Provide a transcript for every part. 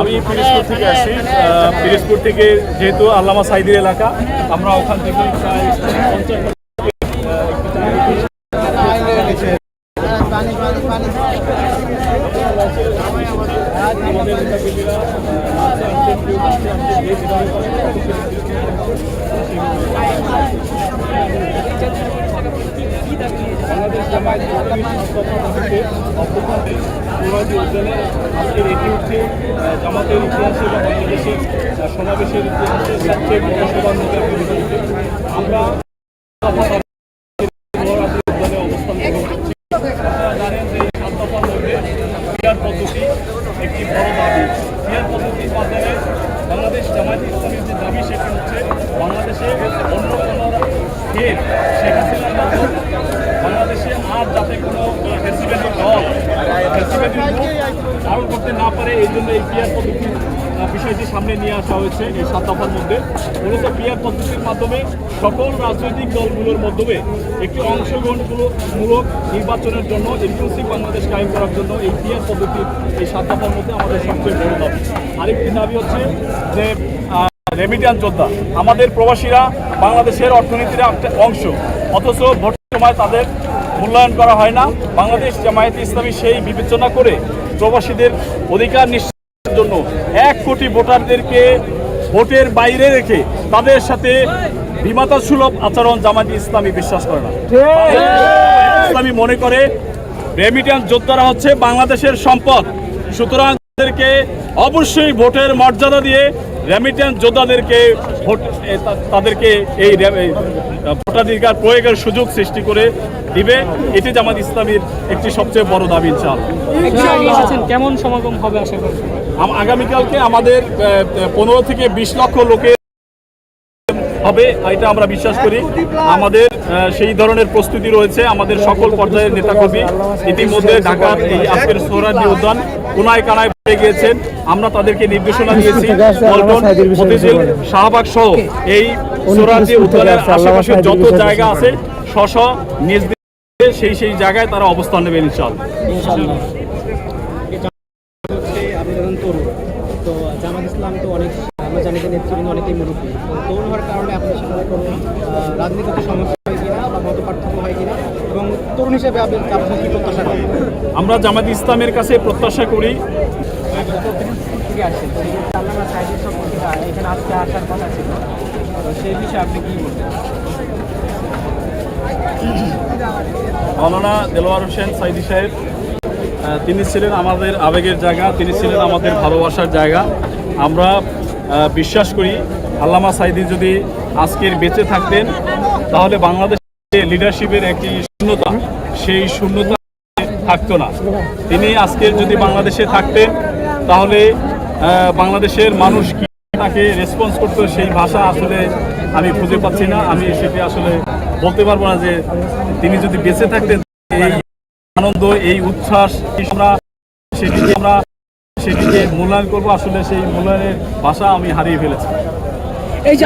আমি পিরিজপুর থেকে আসি। আহ, পিরিজপুর থেকে যেহেতু আল্লামা সাইদির এলাকা আমরা ওখান থেকে প্রায় তাদেরকে নির্দেশনা বাংলাদেশ জামায়াত থেকে সোহরাওয়ার্দী উদ্যানে আজকের এটি হচ্ছে জামাতের ইতিহাসে বা বাংলাদেশের সমাবেশের ইতিহাসে সবচেয়ে হচ্ছে আমরা অবস্থান ক্রিয়ার পদ্ধতি একটি বড় দাবি। ক্রিয়ার পদ্ধতির মাধ্যমে বাংলাদেশ জামায়াত ইসলামের যে দাবি সেটি হচ্ছে বাংলাদেশে অন্য কোনো ফের শেখ হাসিনার বাংলাদেশে আর যাতে কোনো ফেসিলিটি দল ফেসিলিটি ধারণ করতে না পারে এই জন্য এই ক্রিয়ার পদ্ধতির আহ, বিষয়টি সামনে নিয়ে আসা হয়েছে এই সাত দফার মধ্যে। মূলত পিয়ার পদ্ধতির মাধ্যমে সকল রাজনৈতিক দলগুলোর মাধ্যমে একটি অংশগ্রহণমূলক নির্বাচনের জন্য ইনক্লুসিভ বাংলাদেশ কায়েম করার জন্য এই পিয়ার পদ্ধতির এই সাত দফার মধ্যে আমাদের সবচেয়ে বড় দাবি আরেকটি দাবি হচ্ছে যে রেমিডিয়ান যোদ্ধা, আমাদের প্রবাসীরা বাংলাদেশের অর্থনীতির একটা অংশ, অথচ ভোট সময় তাদের মূল্যায়ন করা হয় না। বাংলাদেশ জামায়াত ইসলামী সেই বিবেচনা করে প্রবাসীদের অধিকার নিশ্চিতের জন্য এক কোটি ভোটারদেরকে ভোটের বাইরে রেখে তাদের সাথে বিমাতা সুলভ আচরণ জামায়াত ইসলামী বিশ্বাস করে না। ইসলামী মনে করে রেমিটেন্স যোদ্ধারা হচ্ছে বাংলাদেশের সম্পদ। সুতরাং তাদেরকে অবশ্যই ভোটের মর্যাদা দিয়ে রেমিটেন্স যোদ্ধাদেরকে ভোট তাদেরকে এই ভোটাধিকার প্রয়োগের সুযোগ সৃষ্টি করে দিবে। এটি জামাত ইসলামীর একটি সবচেয়ে বড় দাবি ইনশাআল্লাহ। এখানে কেমন সমাগম হবে আশা করি আগামীকালকে আমাদের পনেরো থেকে বিশ লক্ষ লোকের হবে, এটা আমরা বিশ্বাস করি। আমাদের সেই ধরনের প্রস্তুতি রয়েছে আমাদের সকল পর্যায়ের নেতাকর্মী। ইতিমধ্যে ঢাকার এই আজকের সোহরাদি উদ্যান কোনায় কানায় পেয়ে গিয়েছেন। আমরা তাদেরকে নির্দেশনা দিয়েছি। মতিঝিল শাহবাগ সহ এই সোহরাদি উদ্যানের আশেপাশে যত জায়গা আছে, স্ব নিজ সেই সেই জায়গায় তারা অবস্থান নেবেন ইনশাআল্লাহ। তরুণ হওয়ার কারণে আপনার সেখানে কোনো রাজনীতিতে সমস্যা হয় কিনা বা মত পার্থক্য হয় কিনা এবং তরুণ হিসেবে আপনি আপনার কি প্রত্যাশা করেন? আমরা জামাত ইসলামের কাছে প্রত্যাশা করি। এখানে আজকে আসার কথা ছিল সেই বিষয়ে আপনি কি মৌলানা দেলোয়ার হোসেন সাইদি সাহেব তিনি ছিলেন আমাদের আবেগের জায়গা তিনি ছিলেন আমাদের ভালোবাসার জায়গা। আমরা বিশ্বাস করি আল্লামা সাইদি যদি আজকের বেঁচে থাকতেন, তাহলে বাংলাদেশের লিডারশিপের একটি শূন্যতা, সেই শূন্যতা থাকতো না। তিনি আজকের যদি বাংলাদেশে থাকতেন, তাহলে বাংলাদেশের মানুষ কি তাকে রেসপন্স করতো, সেই ভাষা আসলে আমি খুঁজে পাচ্ছি না। আমি সেটি আসলে বলতে পারব না যে তিনি যদি বেঁচে থাকতেন এই আনন্দ, এই উচ্ছ্বাস আমরা, সেটিকে আমরা, সেটিকে মূল্যায়ন করব। আসলে সেই মূল্যায়নের ভাষা আমি হারিয়ে ফেলেছি। এই যে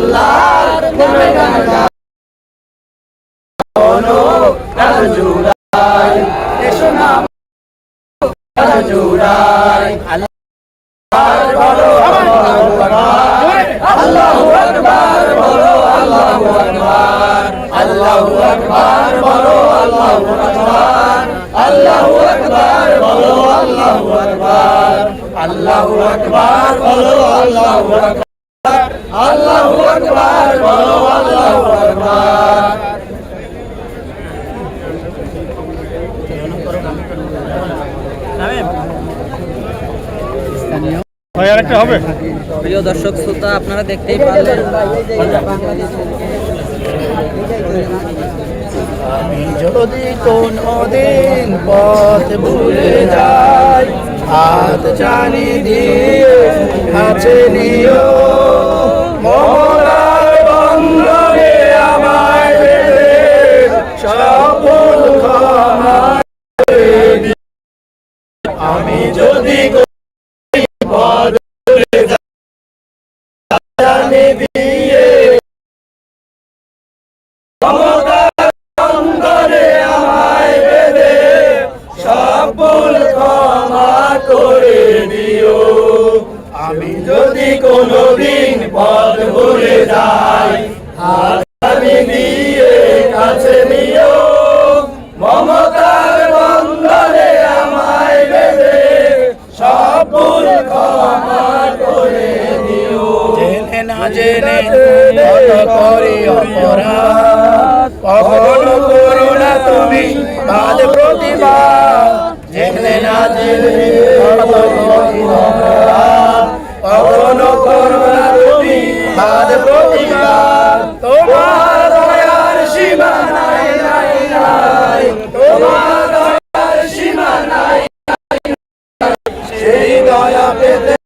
আল্লাহর গুণগান গানো কাল জুড়াই এসো না কাল জুড়াই আল্লাহর বলো, আল্লাহু আকবার বলো, আল্লাহু আকবার। আল্লাহু আকবার বলো, আল্লাহু আকবার। আল্লাহু আকবার বলো, আল্লাহু আকবার। আল্লাহু আকবার বলো, আল্লাহু আকবার। আল্লাহু আকবার বলো আল্লাহু আকবার প্রিয় দর্শক শ্রোতা আপনারা দেখতেই পারলেন। আমি যদি কোনো দিন পথ ভুলে যাই হাত জানি দিয়ে নিও জানি দিয়ে। মমতার বন্ধনে আমায় বেঁধে, সফল ক্ষমা আমি দিয়ে কাছে নিও। মমতার বন্ধনে আমায় বেঁধে, সফল ক্ষমা না জেনে কত করে অপরাধ। কখনো করো না তুমি প্রতিবাদ। জেনে না জেনে কত অপরাধ। করো না তুমি প্রতিবাদ। তোমার দয়ার সীমা নাই নাই নাই। তোমার দয়ার সীমা নাই। সেই দয়া পেতে